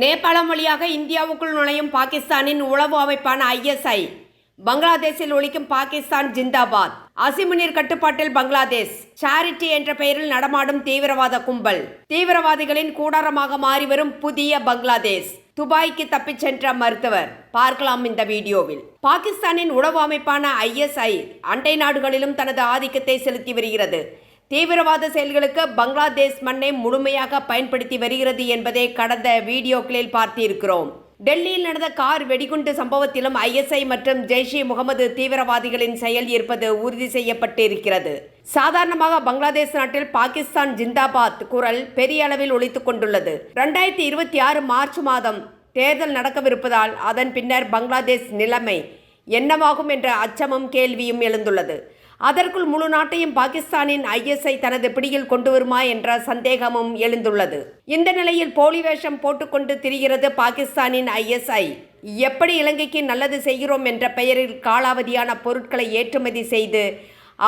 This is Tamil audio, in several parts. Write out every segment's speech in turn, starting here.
நேபாளம் வழியாக இந்தியாவுக்குள் நுழையும் பாகிஸ்தானின் உளவு அமைப்பான ஐஎஸ்ஐ பங்களாதேஷில் ஒழிக்கும் பாகிஸ்தான் ஜிந்தாபாத். அசிமுனிர் கட்டுப்பாட்டில் பங்களாதேஷ். சாரிட்டி என்ற பெயரில் நடமாடும் தீவிரவாத கும்பல். தீவிரவாதிகளின் கூடாரமாக மாறி வரும் புதிய பங்களாதேஷ். துபாய்க்கு தப்பிச் சென்ற மருத்துவர். பார்க்கலாம் இந்த வீடியோவில். பாகிஸ்தானின் உளவு அமைப்பான ஐஎஸ்ஐ அண்டை நாடுகளிலும் தனது ஆதிக்கத்தை செலுத்தி வருகிறது. தீவிரவாத செயல்களுக்கு பங்களாதேஷ் மண்ணை முழுமையாக பயன்படுத்தி வருகிறது என்பதை கடந்த வீடியோக்களில் பார்த்திருக்கிறோம். டெல்லியில் நடந்த கார் வெடிகுண்டு சம்பவத்திலும் ஐஎஸ்ஐ மற்றும் ஜெய்ஷ் இ முகமது தீவிரவாதிகளின் செயல் இருப்பது உறுதி செய்யப்பட்டு இருக்கிறது சாதாரணமாக பங்களாதேஷ் நாட்டில் பாகிஸ்தான் ஜிந்தாபாத் குரல் பெரிய அளவில் ஒழித்துக் கொண்டுள்ளது. ரெண்டாயிரத்தி இருபத்தி ஆறு மார்ச் மாதம் தேர்தல் நடக்கவிருப்பதால் அதன் பின்னர் பங்களாதேஷ் நிலைமை என்னவாகும் என்ற அச்சமும் கேள்வியும் எழுந்துள்ளது. அதற்குள் முழு நாட்டையும் பாகிஸ்தானின் ஐஎஸ்ஐ தனது பிடியில் கொண்டு வருமா என்ற சந்தேகமும் எழுந்துள்ளது. இந்த நிலையில் போலி வேஷம் போட்டுக்கொண்டு திரிகிறது பாகிஸ்தானின் ஐஎஸ்ஐ. எப்படி இலங்கைக்கு நல்லது செய்கிறோம் என்ற பெயரில் காலாவதியான பொருட்களை ஏற்றுமதி செய்து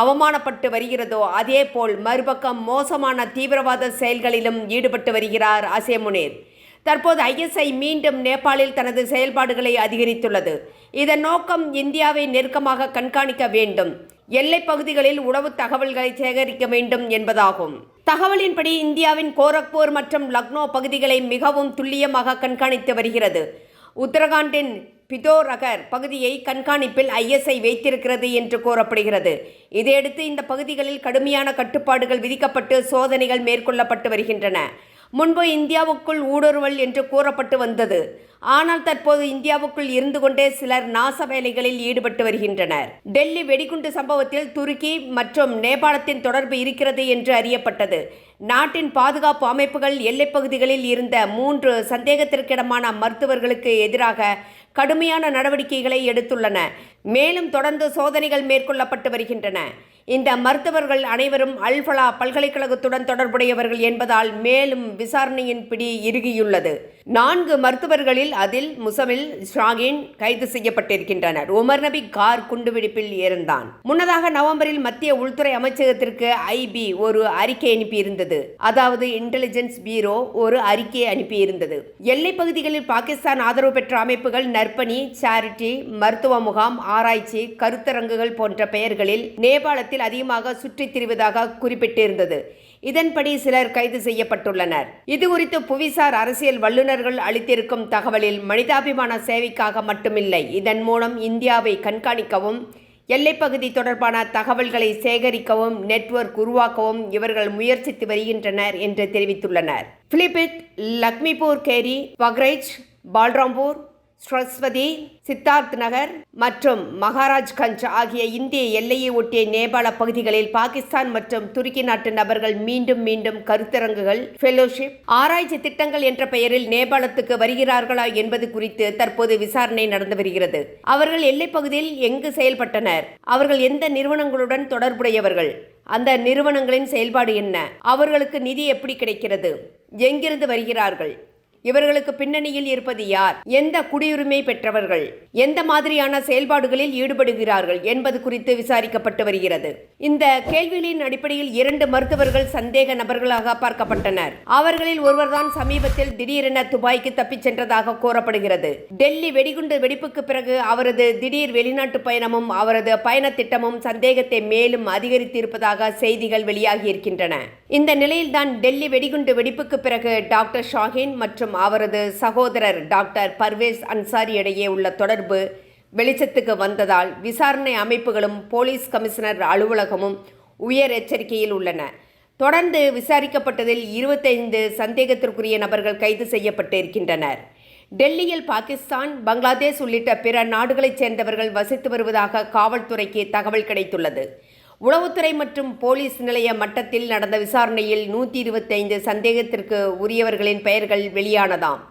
அவமானப்பட்டு வருகிறதோ அதேபோல் மறுபக்கம் மோசமான தீவிரவாத செயல்களிலும் ஈடுபட்டு வருகிறார் அசேமுனேர். தற்போது ஐஎஸ்ஐ மீண்டும் நேபாளில் தனது செயல்பாடுகளை அதிகரித்துள்ளது. இதன் நோக்கம் இந்தியாவை நெருக்கமாக கண்காணிக்க வேண்டும். எல்லைப் பகுதிகளில் உளவு தகவல்களை சேகரிக்க வேண்டும் என்பதாகும். தகவலின்படி இந்தியாவின் கோரக்பூர் மற்றும் லக்னோ பகுதிகளை மிகவும் துல்லியமாக கண்காணித்து வருகிறது. உத்தரகாண்டின் பிதோரகர் பகுதியை கண்காணிப்பில் ஐஎஸ்ஐ வைத்திருக்கிறது என்று கூறப்படுகிறது. இதையடுத்து இந்த பகுதிகளில் கடுமையான கட்டுப்பாடுகள் விதிக்கப்பட்டு சோதனைகள் மேற்கொள்ளப்பட்டு வருகின்றன. முன்பு இந்தியாவுக்குள் ஊடுருவல் என்று கூறப்பட்டு வந்தது. ஆனால் தற்போது இந்தியாவுக்குள் இருந்து கொண்டே சிலர் நாச வேலைகளில் ஈடுபட்டு வருகின்றனர். டெல்லி வெடிகுண்டு சம்பவத்தில் துருக்கி மற்றும் நேபாளத்தின் தொடர்பு இருக்கிறது என்று அறியப்பட்டது. நாட்டின் பாதுகாப்பு அமைப்புகள் எல்லைப் பகுதிகளில் இருந்த மூன்று சந்தேகத்திற்கிடமான மருத்துவர்களுக்கு எதிராக கடுமையான நடவடிக்கைகளை எடுத்துள்ளன. மேலும் தொடர்ந்து சோதனைகள் மேற்கொள்ளப்பட்டு வருகின்றன. இந்த மருத்துவர்கள் அனைவரும் அல்ஃபலா பல்கலைக்கழகத்துடன் தொடர்புடையவர்கள் என்பதால் மேலும் விசாரணையின் பிடி இறுகியுள்ளது. நான்கு மருத்துவர்களில் அதில் முசமில் ஷாகின் கைது செய்யப்பட்டிருக்கின்றனர். உமர் நபி கார் குண்டுவெடிப்பில் இருந்தான் முன்னதாக நவம்பரில் மத்திய உள்துறை அமைச்சகத்திற்கு ஐபி ஒரு அறிக்கை அனுப்பியிருந்தது. அதாவது இன்டெலிஜென்ஸ் பீரோ ஒரு அறிக்கையை அனுப்பியிருந்தது. எல்லைப் பகுதிகளில் பாகிஸ்தான் ஆதரவு பெற்ற அமைப்புகள் நற்பணி சேரிட்டி மருத்துவ முகாம் ஆராய்ச்சி கருத்தரங்குகள் போன்ற பெயர்களில் நேபாளத்தில் அதிகமாக சுற்றித் திரிவதாக குறிப்பிட்டிருந்தது. இதன்படி சிலர் கைது செய்யப்பட்டுள்ளனர். இது குறித்து புவிசார் அரசியல் வல்லுநர்கள் அளித்திருக்கும் தகவலில் மனிதாபிமான சேவைக்காக மட்டுமில்லை. இதன் மூலம் இந்தியாவை கண்காணிக்கவும் எல்லைப்பகுதி தொடர்பான தகவல்களை சேகரிக்கவும் நெட்வொர்க் உருவாக்கவும் இவர்கள் முயற்சித்து வருகின்றனர் என்று தெரிவித்துள்ளனர். பிலிபித் லக்மிபூர் கேரி பக்ரைஜ் பால்ராம்பூர் ஸ்ரஸ்வதி சித்தார்த் நகர் மற்றும் மகாராஜ்கஞ்ச் ஆகிய இந்திய எல்லையை ஒட்டிய நேபாள பகுதிகளில் பாகிஸ்தான் மற்றும் துருக்கி நாட்டு நபர்கள் மீண்டும் மீண்டும் கருத்தரங்குகள் ஃபெலோஷிப் ஆராய்ச்சி திட்டங்கள் என்ற பெயரில் நேபாளத்துக்கு வருகிறார்களா என்பது குறித்து தற்போது விசாரணை நடந்து வருகிறது. அவர்கள் எல்லைப்பகுதியில் எங்கு செயல்பட்டனர்? அவர்கள் எந்த நிறுவனங்களுடன் தொடர்புடையவர்கள்? அந்த நிறுவனங்களின் செயல்பாடு என்ன? அவர்களுக்கு நிதி எப்படி கிடைக்கிறது? எங்கிருந்து வருகிறார்கள்? இவர்களுக்கு பின்னணியில் இருப்பது யார்? எந்த குடியுரிமை பெற்றவர்கள்? எந்த மாதிரியான செயல்பாடுகளில் ஈடுபடுகிறார்கள் என்பது குறித்து விசாரிக்கப்பட்டு வருகிறது. இந்த கேள்விகளின் அடிப்படையில் இரண்டு மருத்துவர்கள் சந்தேக நபர்களாக பார்க்கப்பட்டனர். அவர்களில் ஒருவர்தான் சமீபத்தில் திடீரென துபாய்க்கு தப்பிச் சென்றதாக கூறப்படுகிறது. டெல்லி வெடிகுண்டு வெடிப்புக்கு பிறகு அவரது திடீர் வெளிநாட்டு பயணமும் அவரது பயண திட்டமும் சந்தேகத்தை மேலும் அதிகரித்திருப்பதாக செய்திகள் வெளியாகியிருக்கின்றன இந்த நிலையில்தான் டெல்லி வெடிகுண்டு வெடிப்புக்கு பிறகு டாக்டர் ஷாஹின் மற்றும் அவரது சகோதரர் டாக்டர் பர்வேஸ் அன்சாரி இடையே உள்ள தொடர்பு வெளிச்சத்துக்கு வந்ததால் விசாரணை அமைப்புகளும் போலீஸ் கமிஷனர் அலுவலகமும் உயர் எச்சரிக்கையில் உள்ளன. தொடர்ந்து விசாரிக்கப்பட்டதில் இருபத்தைந்து சந்தேகத்திற்குரிய நபர்கள் கைது செய்யப்பட்டு இருக்கின்றனர் டெல்லியில் பாகிஸ்தான் பங்களாதேஷ் உள்ளிட்ட பிற நாடுகளைச் சேர்ந்தவர்கள் வசித்து வருவதாக காவல்துறைக்கு தகவல் கிடைத்துள்ளது. உளவுத்துறை மற்றும் போலீஸ் நிலைய மட்டத்தில் நடந்த விசாரணையில் நூற்றி இருபத்தைந்து சந்தேகத்திற்கு உரியவர்களின் பெயர்கள் வெளியானதாம்.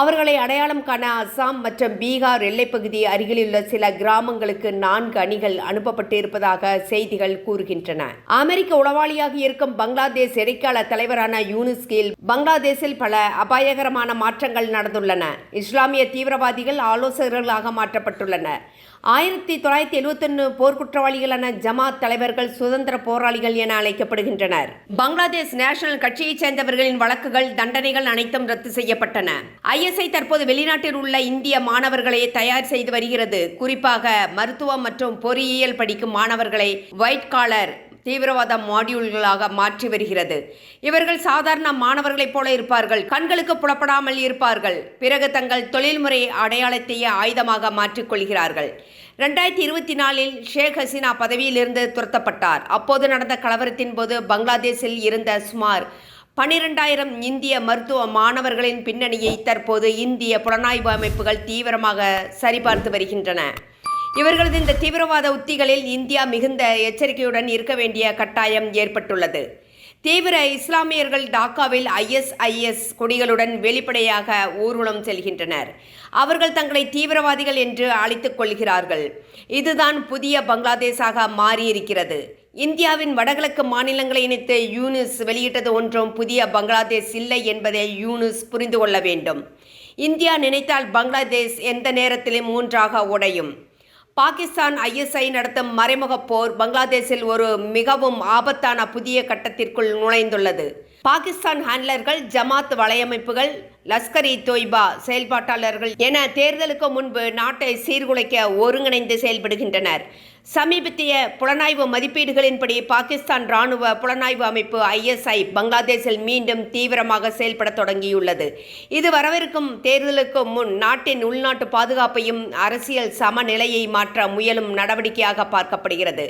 அவர்களை அடையாளம் காண அஸ்ஸாம் மற்றும் பீகார் எல்லைப்பகுதி அருகிலுள்ள சில கிராமங்களுக்கு நான்கு அணிகள் அனுப்பப்பட்டு இருப்பதாக செய்திகள் கூறுகின்றன. அமெரிக்க உளவாளியாக இருக்கும் பங்களாதேஷ் இடைக்கால தலைவரான யூனிஸ் கீல் பங்களாதேஷில் பல அபாயகரமான மாற்றங்கள் நடந்துள்ளன. இஸ்லாமிய தீவிரவாதிகள் ஆலோசகர்களாக மாற்றப்பட்டுள்ளனர். ஆயிரத்தி தொள்ளாயிரத்தி எழுபத்தொன்னு போர்க்குற்றவாளிகளான ஜமாத் தலைவர்கள் சுதந்திர போராளிகள் என அழைக்கப்படுகின்றனர். பங்களாதேஷ் நேஷனல் கட்சியைச் சேர்ந்தவர்களின் வழக்குகள் தண்டனைகள் அனைத்தும் ரத்து செய்யப்பட்டன. ஐஎஸ்ஐ தற்போது வெளிநாட்டில் உள்ள இந்திய மாணவர்களை தயார் செய்து வருகிறது. குறிப்பாக மருத்துவம் மற்றும் பொறியியல் படிக்கும் மாணவர்களை ஒயிட் காலர் தீவிரவாத மாடியூல்களாக மாற்றி வருகிறது. இவர்கள் சாதாரண மாணவர்களைப் போல இருப்பார்கள். கண்களுக்கு புலப்படாமல் இருப்பார்கள். பிறகு தங்கள் தொழில்முறை அடையாளத்தையே ஆயுதமாக மாற்றிக்கொள்கிறார்கள் ரெண்டாயிரத்தி இருபத்தி நாலில் ஷேக் ஹசீனா பதவியிலிருந்து துரத்தப்பட்டார். அப்போது நடந்த கலவரத்தின் போது பங்களாதேஷில் இருந்த சுமார் பனிரெண்டாயிரம் இந்திய மருத்துவ மாணவர்களின் பின்னணியை தற்போது இந்திய புலனாய்வு அமைப்புகள் தீவிரமாக சரிபார்த்து வருகின்றன. இவர்களது இந்த தீவிரவாத உத்திகளில் இந்தியா மிகுந்த எச்சரிக்கையுடன் இருக்க வேண்டிய கட்டாயம் ஏற்பட்டுள்ளது. தீவிர இஸ்லாமியர்கள் டாக்காவில் ஐஎஸ்ஐஎஸ் கொடிகளுடன் வெளிப்படையாக ஊர்வலம் செல்கின்றனர். அவர்கள் தங்களை தீவிரவாதிகள் என்று அழைத்துக் கொள்கிறார்கள். இதுதான் புதிய பங்களாதேஷாக மாறியிருக்கிறது. இந்தியாவின் வடகிழக்கு மாநிலங்களை இணைத்து யூனிஸ் வெளியிட்டது ஒன்றும் புதிய பங்களாதேஷ் இல்லை என்பதை யூனிஸ் புரிந்து கொள்ள வேண்டும். இந்தியா நினைத்தால் பங்களாதேஷ் எந்த நேரத்திலும் மூன்றாக உடையும். பாகிஸ்தான் ஐஎஸ்ஐ நடத்தும் மறைமுக போர் பங்களாதேஷில் ஒரு மிகவும் ஆபத்தான புதிய கட்டத்திற்குள் நுழைந்துள்ளது. பாகிஸ்தான் ஹேண்ட்லர்கள் ஜமாத் வலையமைப்புகள் லஷ்கர் இ தொய்பா செயல்பாட்டாளர்கள் என தேர்தலுக்கு முன்பு நாட்டை சீர்குலைக்க ஒருங்கிணைந்து செயல்படுகின்றனர். சமீபத்திய புலனாய்வு மதிப்பீடுகளின்படி பாகிஸ்தான் ராணுவ புலனாய்வு அமைப்பு ஐஎஸ்ஐ பங்களாதேஷில் மீண்டும் தீவிரமாக செயல்பட தொடங்கியுள்ளது. இது வரவிருக்கும் தேர்தலுக்கு முன் நாட்டின் உள்நாட்டு பாதுகாப்பையும் அரசியல் சமநிலையை மாற்ற முயலும் நடவடிக்கையாக பார்க்கப்படுகிறது.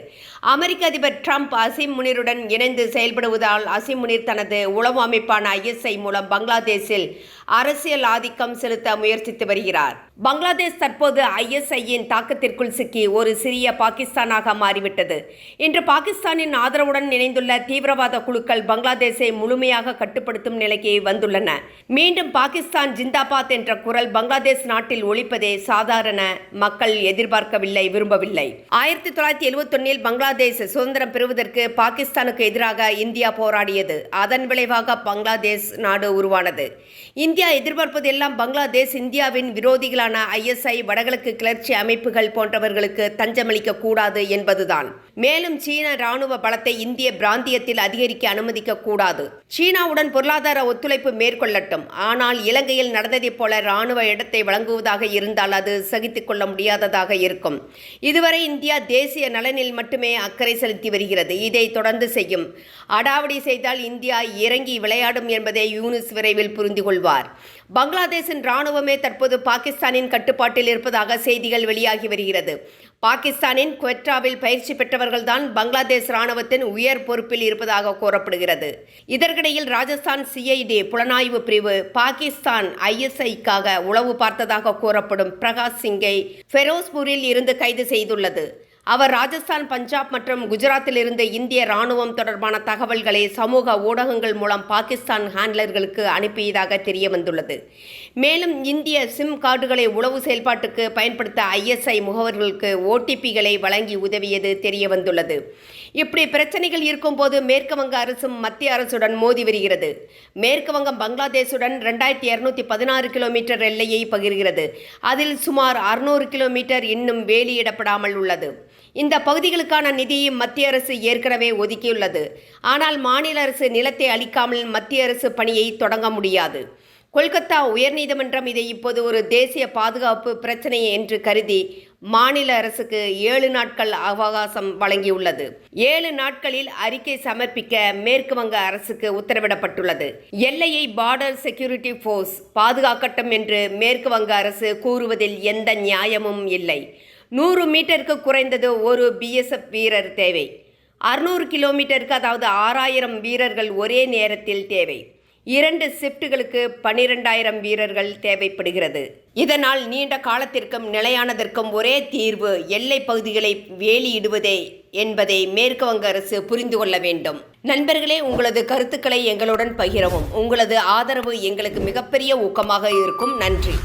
அமெரிக்க அதிபர் ட்ரம்ப் அசிம் முனிருடன் இணைந்து செயல்படுவதால் அசிம் முனிர் தனது உளவு அமைப்பான ஐஎஸ்ஐ மூலம் பங்களாதேஷில் அரசியல் ஆதிக்கம் செலுத்த முயற்சித்து வருகிறார். பங்களாதேஷ் தற்போது ஐஎஸ்ஐயின் தாக்கத்திற்குள் சிக்கி ஒரு சிறிய பாகிஸ்தானாக மாறிவிட்டது. இன்று பாகிஸ்தானின் ஆதரவுடன் இணைந்துள்ள தீவிரவாத குழுக்கள் பங்களாதேஷை முழுமையாக கட்டுப்படுத்தும் நிலைக்கு வந்துள்ளன. மீண்டும் பாகிஸ்தான் ஜிந்தாபாத் என்ற குரல் பங்களாதேஷ் நாட்டில் ஒழிப்பதை சாதாரண மக்கள் எதிர்பார்க்கவில்லை விரும்பவில்லை. ஆயிரத்தி தொள்ளாயிரத்தி எழுபத்தொன்னில் பங்களாதேஷ் சுதந்திரம் பெறுவதற்கு பாகிஸ்தானுக்கு எதிராக இந்தியா போராடியது. அதன் விளைவாக பங்களாதேஷ் நாடு உருவானது. இந்தியா எதிர்பார்ப்பது எல்லாம் பங்களாதேஷ் இந்தியாவின் விரோதிகளான ஐஎஸ்ஐ வடகிழக்கு கிளர்ச்சி அமைப்புகள் போன்றவர்களுக்கு தஞ்சமளிக்க கூடாது என்பதுதான். மேலும் சீன ராணுவ பலத்தை இந்திய பிராந்தியத்தில் அதிகரிக்க அனுமதிக்க கூடாது. சீனாவுடன் பொருளாதார ஒத்துழைப்பு மேற்கொள்ளட்டும். ஆனால் இலங்கையில் நடந்ததைப் போல ராணுவ இடத்தை வழங்குவதாக இருந்தால் அது சகித்துக் கொள்ள முடியாததாக இருக்கும். இதுவரை இந்தியா தேசிய நலனில் மட்டுமே அக்கறை செலுத்தி வருகிறது. இதை தொடர்ந்து செய்யும். அடாவடி செய்தால் இந்தியா இறங்கி விளையாடும் என்பதை யூனிஸ் விரைவில் புரிந்து கொள்வார் பங்களாதேஷின் ராணுவமே தற்போது பாகிஸ்தானின் கட்டுப்பாட்டில் இருப்பதாக செய்திகள் வெளியாகி வருகிறது. பாகிஸ்தானின் குவெட்ராவில் பயிற்சி பெற்றவர்கள்தான் பங்களாதேஷ் ராணுவத்தின் உயர் பொறுப்பில் இருப்பதாக கூறப்படுகிறது. இதற்கிடையில் ராஜஸ்தான் சிஐடி புலனாய்வு பிரிவு பாகிஸ்தான் ஐஎஸ்ஐக்காக உளவு பார்த்ததாக கூறப்படும் பிரகாஷ் சிங்கை ஃபெரோஸ்பூரில் இருந்து கைது செய்துள்ளது. அவர் ராஜஸ்தான் பஞ்சாப் மற்றும் குஜராத்தில் இருந்து இந்திய ராணுவம் தொடர்பான தகவல்களை சமூக ஊடகங்கள் மூலம் பாகிஸ்தான் ஹேண்ட்லர்களுக்கு அனுப்பியதாக தெரிய வந்துள்ளது மேலும் இந்திய சிம் கார்டுகளை உளவு செயல்பாட்டுக்கு பயன்படுத்த ஐஎஸ்ஐ முகவர்களுக்கு ஓடிபிகளை வழங்கி உதவியது தெரிய வந்துள்ளது இப்படி பிரச்சனைகள் இருக்கும்போது மேற்கு வங்க அரசும் மத்திய அரசுடன் மோதி வருகிறது. மேற்கு வங்கம் பங்களாதேஷுடன் ரெண்டாயிரத்தி இரநூத்தி பதினாறு கிலோமீட்டர் எல்லையை பகிர்கிறது. அதில் சுமார் அறுநூறு கிலோமீட்டர் இன்னும் வேலியிடப்படாமல் உள்ளது. இந்த பகுதிகளுக்கான நிதியை மத்திய அரசு ஏற்கனவே ஒதுக்கியுள்ளது. ஆனால் மாநில அரசு நிலத்தை அளிக்காமல் மத்திய அரசு பணியை தொடங்க முடியாது. கொல்கத்தா உயர்நீதிமன்றம் இதை இப்போது ஒரு தேசிய பாதுகாப்பு பிரச்சனை என்று கருதி மாநில அரசுக்கு ஏழு நாட்கள் அவகாசம் வழங்கியுள்ளது. ஏழு நாட்களில் அறிக்கை சமர்ப்பிக்க மேற்கு வங்க அரசுக்கு உத்தரவிடப்பட்டுள்ளது. எல்லையை பார்டர் செக்யூரிட்டி ஃபோர்ஸ் பாதுகாக்கட்டும் என்று மேற்கு வங்க அரசு கூறுவதில் எந்த நியாயமும் இல்லை. நூறு மீட்டருக்கு குறைந்தது ஒரு பிஎஸ்எஃப் வீரர் தேவை. அறுநூறு கிலோமீட்டருக்கு அதாவது ஆறாயிரம் வீரர்கள் ஒரே நேரத்தில் தேவை. இரண்டு ஷிஃப்ட்டுகளுக்கு பன்னிரெண்டாயிரம் வீரர்கள் தேவைப்படுகிறது. இதனால் நீண்ட காலத்திற்கும் நிலையானதற்கும் ஒரே தீர்வு எல்லை பகுதிகளை வேலியிடுவதே என்பதை மேற்கு வங்க அரசு புரிந்து கொள்ள வேண்டும். நண்பர்களே உங்களது கருத்துக்களை எங்களுடன் பகிரவும். உங்களது ஆதரவு எங்களுக்கு மிகப்பெரிய ஊக்கமாக இருக்கும். நன்றி.